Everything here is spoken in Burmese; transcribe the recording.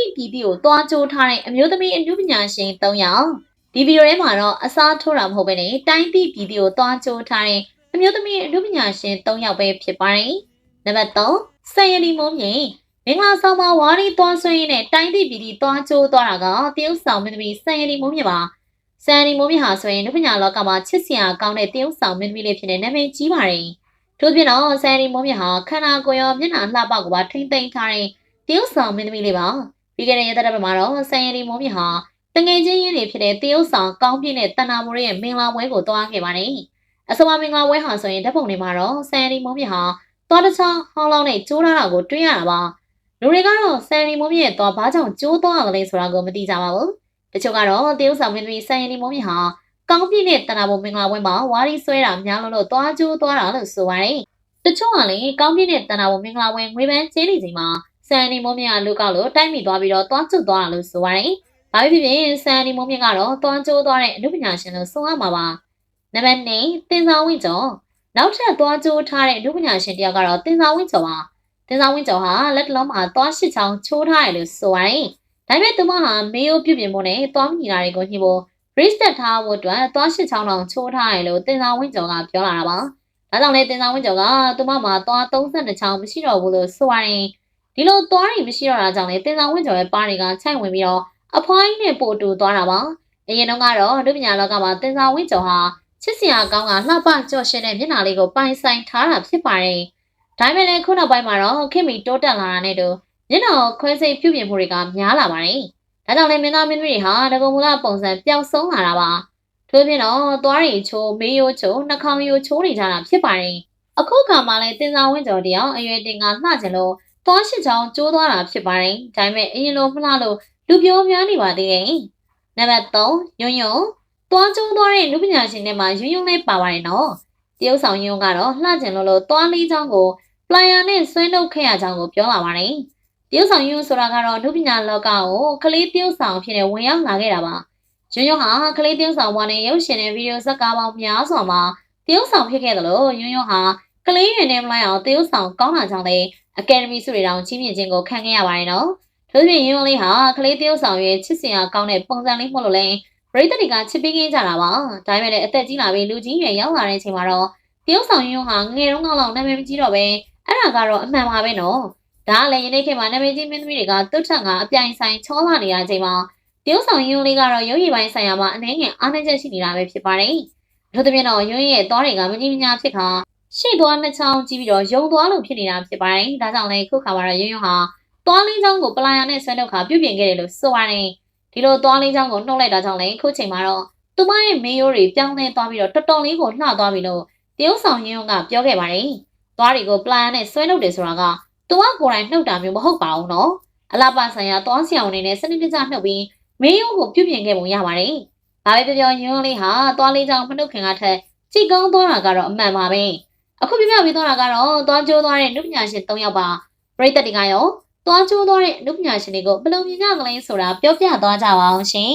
တိပြည်ပြည်ကိုတွားကြိုးထားတဲ့အမျိုးသမီးအမှုပညာရှင်၃ယောက်ဒီဗီဒီယိုထဲမှာတော့အစားထိုးတာမဟုတ်ဘဲနဲ့တိုင်းတိပြည်ပြည်ကိုတွားကြိုးထားတဲ့အမျိုးသမီးအမှုပညာရှင်၃ယောက်ပဲဖြစ်ပါတယ်နံပါတ်3ဆယ်ရည်မုံမြင့်မင်္ဂလာဆောင်မှာဝါရီတွားဆွေးရင်းနဲ့တိုင်းတိပြည်ပြည်တွားကြိုးသွားတာကတရုတ်ဆောင်မင်းသမီးဆယ်ရည်မုံမြင့်ပါဆယ်ရည်မုံမြင့်ဟာဆိုရင်အမှုပညာလောကမှာချစ်စရာကောင်းတဲ့တရုတ်ဆောင်မင်းသမီးလေးဖြစ်နေနာမည်ကြီးပါတယ်ထို့ပြင်တော့ဆယ်ရည်မုံမြင့်ဟာခန္ဓာကိုယ်ရောမျက်နှာလှပကိုပါထိမ့်သိမ်းထားတဲ့တရုတ်ဆောင်မင်းသမီးလေးပါ ပြီးခဲ့တဲ့ရက်သတ္တပတ်မှာတော့ဆန်ရည်မိုးမြင့်ဟာတငယ်ချင်းရင်းတွေဖြစ်တဲ့တရုတ်ဆောင်ကောင်းပြည့်နဲ့တဏ္ဍာမိုးရဲ့မင်္ဂလာပွဲကိုတွားခဲ့ပါတယ်။အဆိုပါမင်္ဂလာပွဲဟာဆိုရင်ဓာတ်ပုံတွေမှာတော့ဆန်ရည်မိုးမြင့်ဟာသွားတစ်ချောင်းဟောင်းလောင်းနဲ့ကျိုးထားတာကိုတွေ့ရတာပါ။လူတွေကတော့ဆန်ရည်မိုးမြင့်ရဲ့သွားဘာကြောင့်ကျိုးသွားရလဲဆိုတာကိုမသိကြပါဘူး။တချို့ကတော့တရုတ်ဆောင်မင်းသမီးဆန်ရည်မိုးမြင့်ဟာကောင်းပြည့်နဲ့တဏ္ဍာမိုးမင်္ဂလာပွဲမှာဝါရီဆွဲတာများလို့လို့သွားကျိုးသွားတာလို့ဆိုပါတယ်။တချို့ကလည်းကောင်းပြည့်နဲ့တဏ္ဍာမိုးမင်္ဂလာပွဲငွေပန်းကျင်းနေချိန်မှာ ဆန်နီမိုးမြင့်ကလူကောက်လို့တိုက်မိသွားပြီးတော့တွားကျွတ်သွားတာလို့ဆိုပါတယ်။ဘာဖြစ်ဖြစ်ဆန်နီမိုးမြင့်ကတော့တွားကျိုးသွားတဲ့အမှုပညာရှင်လို့ဆိုရမှာပါ။နံပါတ်2တင်စာဝင်းကျော်နောက်ထပ်တွားကျိုးထားတဲ့အမှုပညာရှင်တယောက်ကတော့တင်စာဝင်းကျော်ပါ။တင်စာဝင်းကျော်ဟာလက်တလုံးမှာတွားရှစ်ချောင်းချိုးထားတယ်လို့ဆိုပါတယ်။ဒါပေမဲ့သူမဟာမေယိုပြုတ်ပြင်ဖို့နဲ့တွားမိတာတွေကိုညှိဖို့ brace တက်ထားဖို့အတွက်တွားရှစ်ချောင်းတောင်ချိုးထားတယ်လို့တင်စာဝင်းကျော်ကပြောလာတာပါ။ဒါကြောင့်လေတင်စာဝင်းကျော်ကသူမမှာတွား32ချောင်းမရှိတော့ဘူးလို့ဆိုပါတယ်။ ဒီလိုသွားရင်မရှိတော့တာကြောင့်လေတင်ဆောင်ဝင်းကျော်ရဲ့ပါးတွေကခြိုက်ဝင်ပြီးတော့အဖွားကြီးနဲ့ပို့တူသွားတာပါအရင်တော့ကတော့ဒုပညာလောကမှာတင်ဆောင်ဝင်းကျော်ဟာချစ်စရာကောင်းကလှပကြော့ရှင်တဲ့မျက်နှာလေးကိုပိုင်ဆိုင်ထားတာဖြစ်ပါတယ်ဒါပေမဲ့လည်းခုနောက်ပိုင်းမှာတော့ခင်မီတိုးတက်လာတာနဲ့တူမျက်နှာခွဲစိတ်ပြုပြင်မှုတွေကများလာပါတယ်ဒါကြောင့်လည်းမင်းသားမင်းသမီးတွေဟာတကုံမူလပုံစံပျောက်ဆုံးလာတာပါထို့ပြင်တော့သွားရီချိုးမေးရိုးချိုးနှာခေါင်းရိုးချိုးနေကြတာဖြစ်ပါတယ်အခုခါမှလည်းတင်ဆောင်ဝင်းကျော်တယောက်အရွယ်တင်ကလှကျင်လို့ သွားရှိချောင်းကျိုးသွားတာဖြစ်ပါတယ်။ဒါပေမဲ့အရင်လိုမလှလို့လူပြောများနေပါသေးတယ်။နံပါတ်3ယွန်းယွန်းသွားကျိုးသွားတဲ့လူပညာရှင်တွေမှာယွန်းယွန်းလေးပါပါတယ်နော်။တရုတ်ဆောင်ယွန်းကတော့လှကျင်လို့လို့သွားလေးချောင်းကိုပလိုင်ယာနဲ့ဆွဲနှုတ်ခဲ့ရကြောင်းကိုပြောလာပါတယ်။တရုတ်ဆောင်ယွန်းဆိုတာကတော့လူပညာလောကကိုကလေးတရုတ်ဆောင်ဖြစ်နေဝင်ရောက်လာခဲ့တာပါ။ယွန်းယွန်းဟာကလေးတရုတ်ဆောင်ဘွားနဲ့ရုပ်ရှင်တဲ့ဗီဒီယိုဇက်ကားပေါင်းများစွာမှာတရုတ်ဆောင်ဖြစ်ခဲ့တယ်လို့ယွန်းယွန်းဟာက လေးရွယ်နဲ့မလိုက်အောင်တရုတ်ဆောင်ကောင်းတာကြောင့်လည်းအကယ်ဒမီဆုတွေတောင်ကြီးမြင့်ခြင်းကိုခံခဲ့ရပါတယ်နော်။ထို့ပြင်ရုံးလေးဟာကလေးတယောက်ဆောင်ရဲ့ချစ်စရာကောင်းတဲ့ပုံစံလေးမို့လို့လဲပရိသတ်တွေကချစ်ပေးခဲ့ကြတာပါ။ဒါပေမဲ့လည်းအသက်ကြီးလာပြီးလူကြီးရွယ်ရောက်လာတဲ့အချိန်မှာတော့တယောက်ဆောင်ရုံးဟာငယ်တုန်းကတော့နာမည်မကြီးတော့ပဲအဲ့ဒါကတော့အမှန်ပါပဲနော်။ဒါကလည်းယနေ့ခေတ်မှာနာမည်ကြီးမင်းသမီးတွေကတွတ်ထက်ကအပြိုင်ဆိုင်ချောလာနေတဲ့အချိန်မှာတယောက်ဆောင်ရုံးလေးကတော့ရုပ်ရည်ပိုင်းဆိုင်ရာမှာအနေငယ်အားနည်းချက်ရှိနေတာပဲဖြစ်ပါတယ်။ထို့သဖြင့်တော့ရုံးရဲ့သွားတွေကမကြီးမညာဖြစ်ခါ ရှေ့သွားနှစ်ချောင်းကြည့်ပြီးတော့ယုံသွားလို့ဖြစ်နေတာဖြစ်ပါတယ်။ဒါကြောင့်လည်းခုခါမှာတော့ရုံရုံဟာသွားလေးချောင်းကိုပလာယာနဲ့ဆွဲထုတ်ခါပြုတ်ပြင်ခဲ့တယ်လို့ဆိုပါတယ်။ဒီလိုသွားလေးချောင်းကိုနှုတ်လိုက်တာကြောင့်လည်းခုချိန်မှာတော့သူမရဲ့မေးရိုးတွေပြောင်းလဲသွားပြီးတော့တော်တော်လေးကိုလှသွားပြီလို့တရုတ်ဆောင်ရုံကပြောခဲ့ပါတယ်။သွားတွေကိုပလာယာနဲ့ဆွဲထုတ်တယ်ဆိုတာကသူကကိုယ်တိုင်နှုတ်တာမျိုးမဟုတ်ပါဘူးနော်။အလားပါဆိုင်ရာသွားစီအောင်နေနဲ့စနစ်တကျနှုတ်ပြီးမေးရိုးကိုပြုတ်ပြင်ခဲ့ပုံရပါတယ်။ဒါပဲပြောပြောရုံလေးဟာသွားလေးချောင်းမနှုတ်ခင်ကထက်ကြိတ်ကောင်းသွားတာကတော့အမှန်ပါပဲ။ အခုပြပြပြီးသွားတာကတော့သွားကျိုးသွားတဲ့နုပညာရှင်၃ယောက်ပါပရိသတ်တွေကရောသွားကျိုးသွားတဲ့နုပညာရှင်တွေကိုဘယ်လိုမြင်ကြကလေးဆိုတာပြောပြသွားကြပါအောင်ရှင်